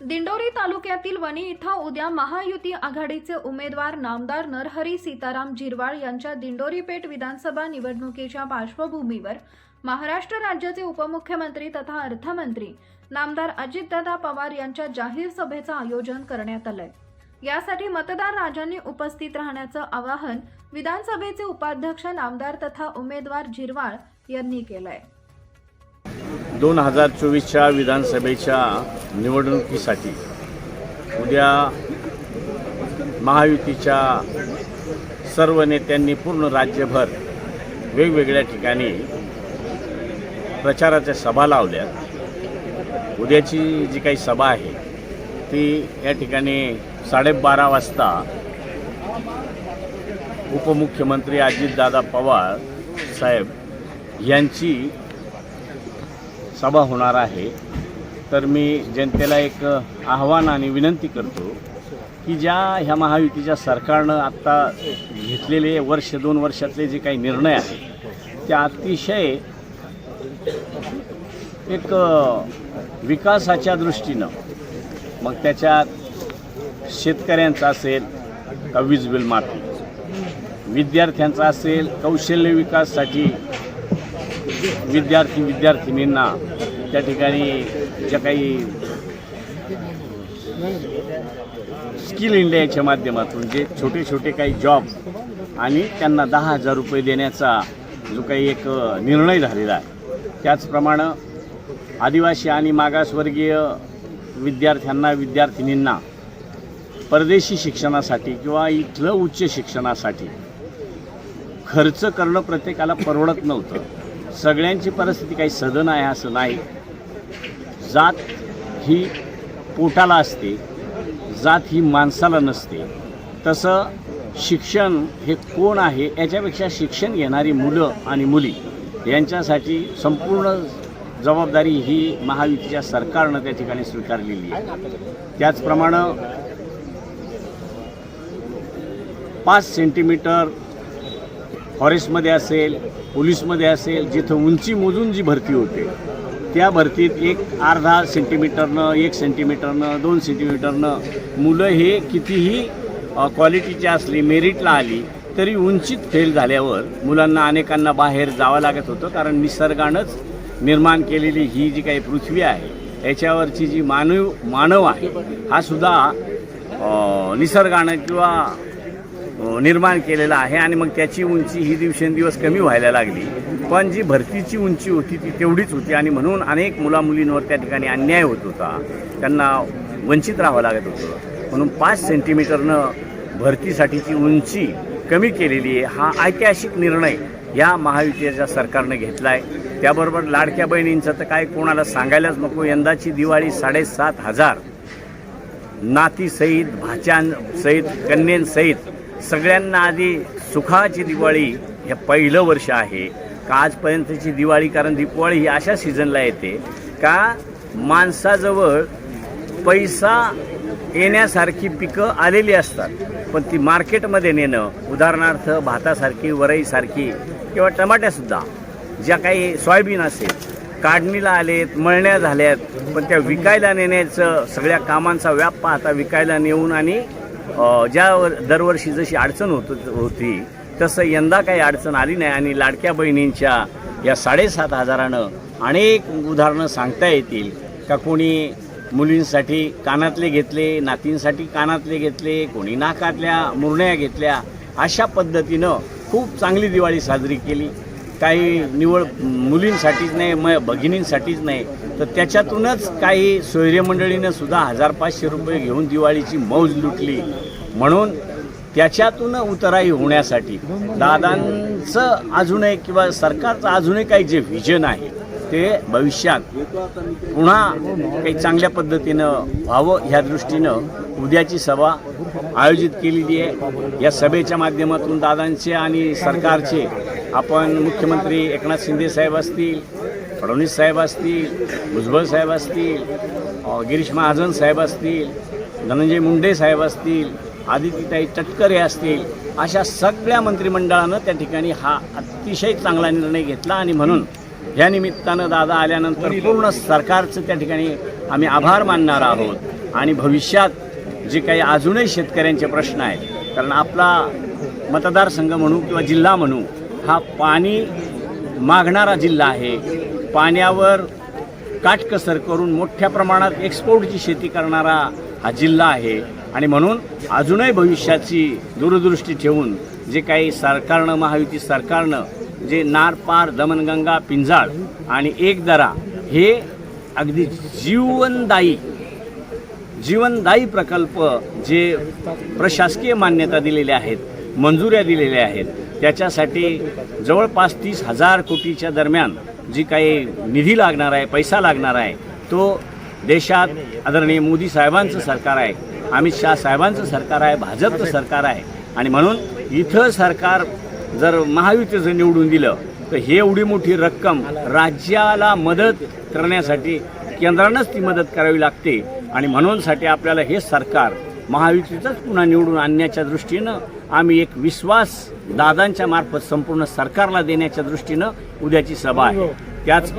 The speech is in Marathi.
दिंडोरी तालुक्यातील वणी इथं उद्या महायुती आघाडीचे उमेदवार नामदार नरहरी सीताराम जिरवाळ यांच्या दिंडोरी पेठ विधानसभा निवडणुकीच्या पार्श्वभूमीवर महाराष्ट्र राज्याचे उपमुख्यमंत्री तथा अर्थमंत्री नामदार अजितदादा पवार यांच्या जाहीर सभेचं आयोजन करण्यात आलंय. यासाठी मतदार राजांनी उपस्थित राहण्याचं आवाहन विधानसभेचे उपाध्यक्ष नामदार तथा उमेदवार जिरवाळ यांनी केलंय. दोन हजार चोवीसच्या विधानसभेच्या निवडणुकीसाठी उद्या महायुतीच्या सर्व नेत्यांनी पूर्ण राज्यभर वेगवेगळ्या ठिकाणी प्रचाराच्या सभा लावल्या. उद्याची जी काही सभा आहे ती या ठिकाणी साडेबारा वाजता उपमुख्यमंत्री अजितदादा पवार साहेब यांची सभा होणार आहे. तर मी जनतेला एक आव्हान आणि विनंती करतो की ज्या ह्या महायुतीच्या सरकारनं आत्ता घेतलेले वर्ष दोन वर्षातले जे काही निर्णय आहेत त्या अतिशय एक विकासाच्या दृष्टीनं मग त्याच्यात शेतकऱ्यांचा असेल का वीज बिल माफी विद्यार्थ्यांचा असेल कौशल्य विकासासाठी विद्यार्थी विद्यार्थिनींना त्या ठिकाणी ज्या काही स्किल इंडियाच्या माध्यमातून जे छोटे छोटे काही जॉब आणि त्यांना दहा हजार रुपये देण्याचा जो काही एक निर्णय झालेला आहे त्याचप्रमाणे आदिवासी आणि मागासवर्गीय विद्यार्थ्यांना विद्यार्थिनींना परदेशी शिक्षणासाठी किंवा इथलं उच्च शिक्षणासाठी खर्च करणं प्रत्येकाला परवडत नव्हतं. सगळ्यांची परिस्थिती काही सदन आहे असं नाही. जात ही पोटाला असते जात ही माणसाला नसते. तसं शिक्षण हे कोण आहे याच्यापेक्षा शिक्षण घेणारी मुलं आणि मुली यांच्यासाठी संपूर्ण जबाबदारी ही महायुतीच्या सरकारनं त्या ठिकाणी स्वीकारलेली आहे. त्याचप्रमाणे पाच सेंटीमीटर फॉरेस्टमध्ये असेल पोलीसमध्ये असेल जिथं उंची मोजून जी भरती होते त्या भरतीत एक अर्धा सेंटीमीटरनं एक सेंटीमीटरनं दोन सेंटीमीटरनं मुलं हे कितीही क्वालिटीची असली मेरिटला आली तरी उंचीत फेल झाल्यावर मुलांना अनेकांना बाहेर जावं लागत होतं कारण निसर्गानंच निर्माण केलेली ही जी काही पृथ्वी आहे याच्यावरची जी मानव मानव आहे हा सुद्धा निसर्गानं किंवा निर्माण केलेला आहे आणि मग त्याची उंची ही दिवसेंदिवस कमी व्हायला लागली. पण जी भरतीची उंची होती ती तेवढीच होती आणि म्हणून अनेक मुलामुलींवर त्या ठिकाणी अन्याय होत होता. त्यांना वंचित राहावं लागत होतं. म्हणून पाच सेंटीमीटरनं भरतीसाठीची उंची कमी केलेली आहे. हा ऐतिहासिक निर्णय या महायुतीच्या सरकारनं घेतला आहे त्याबरोबर लाडक्या बहिणींचं तर काय कोणाला सांगायलाच नको. यंदाची दिवाळी साडेसात हजार. नातीसहित भाच्यासहित कन्येंसहित सगळ्यांना आधी सुखाची दिवाळी हे पहिलं वर्ष आहे. का आजपर्यंतची दिवाळी? कारण दिवाळी ही अशा सीझनला येते. का माणसाजवळ पैसा येण्यासारखी पिकं आलेली असतात. पण ती मार्केटमध्ये नेणं उदाहरणार्थ भातासारखी वरईसारखी किंवा टमाट्यासुद्धा ज्या काही सोयाबीन असेल काढणीला आलेत मळण्या झाल्यात पण त्या विकायला नेण्याचं सगळ्या कामांचा व्याप पाहता विकायला नेऊन आणि ज्या दरवर्षी जशी अडचण होत होती तसं यंदा काही अडचण आली नाही आणि लाडक्या बहिणींच्या या साडेसात हजारानं अनेक उदाहरणं सांगता येतील. का कोणी मुलींसाठी कानातले घेतले नातींसाठी कानातले घेतले कोणी नाकातल्या मुरण्या घेतल्या अशा पद्धतीनं खूप चांगली दिवाळी साजरी केली. काही निवड मुलींसाठीच नाही म भगिनींसाठीच नाही तर त्याच्यातूनच काही सोयरे मंडळीनं सुद्धा हजार पाचशे रुपये घेऊन दिवाळीची मौज लुटली. म्हणून त्याच्यातून उतराई होण्यासाठी दादांचं अजूनही किंवा सरकारचं अजूनही काही जे व्हिजन आहे ते भविष्यात पुन्हा काही चांगल्या पद्धतीनं व्हावं ह्या दृष्टीनं उद्याची सभा आयोजित केलेली आहे. या सभेच्या माध्यमातून दादांचे आणि सरकारचे आपण मुख्यमंत्री एकनाथ शिंदे साहेब असतील फडणवीस साहेब असतील भुजबळ साहेब असतील गिरीश महाजन साहेब असतील धनंजय मुंडे साहेब असतील आदित्यताई तटकरे असतील अशा सगळ्या मंत्रिमंडळानं त्या ठिकाणी हा अतिशय चांगला निर्णय घेतला आणि म्हणून या निमित्तानं दादा आल्यानंतर पूर्ण सरकारचं त्या ठिकाणी आम्ही आभार मानणार आहोत. आणि भविष्यात जे काही अजूनही शेतकऱ्यांचे प्रश्न आहेत कारण आपला मतदारसंघ म्हणू किंवा जिल्हा म्हणू हा पाणी मागणारा जिल्हा आहे. पाण्यावर काटकसर करून मोठ्या प्रमाणात एक्सपोर्टची शेती करणारा हा जिल्हा आहे. आणि म्हणून अजूनही भविष्याची दूरदृष्टी ठेवून जे काही सरकारनं महायुती सरकारनं जे नार पार दमनगंगा पिंजाळ आणि एक दरा हे अगदी जीवनदायी जीवनदायी प्रकल्प जे प्रशासकीय मान्यता दिलेल्या आहेत मंजुऱ्या दिलेल्या आहेत त्याच्यासाठी जवळपास तीस हजार कोटीच्या दरम्यान जी काही निधी लागणार आहे पैसा लागणार आहे तो देशात आदरणीय मोदी साहेबांचं सरकार आहे अमित शाह साहेबांचं सरकार आहे भाजपचं सरकार आहे. आणि म्हणून इथं सरकार जर महायुतीचं निवडून दिलं तर हे एवढी मोठी रक्कम राज्याला मदत करण्यासाठी केंद्रानंच ती मदत करावी लागते. आणि म्हणूनसाठी आपल्याला हे सरकार महायुतीचंच पुन्हा निवडून आणण्याच्या दृष्टीनं आम्ही एक विश्वास दादांच्या मार्फत संपूर्ण सरकारला देण्याच्या दृष्टीनं उद्याची सभा आहे. त्याच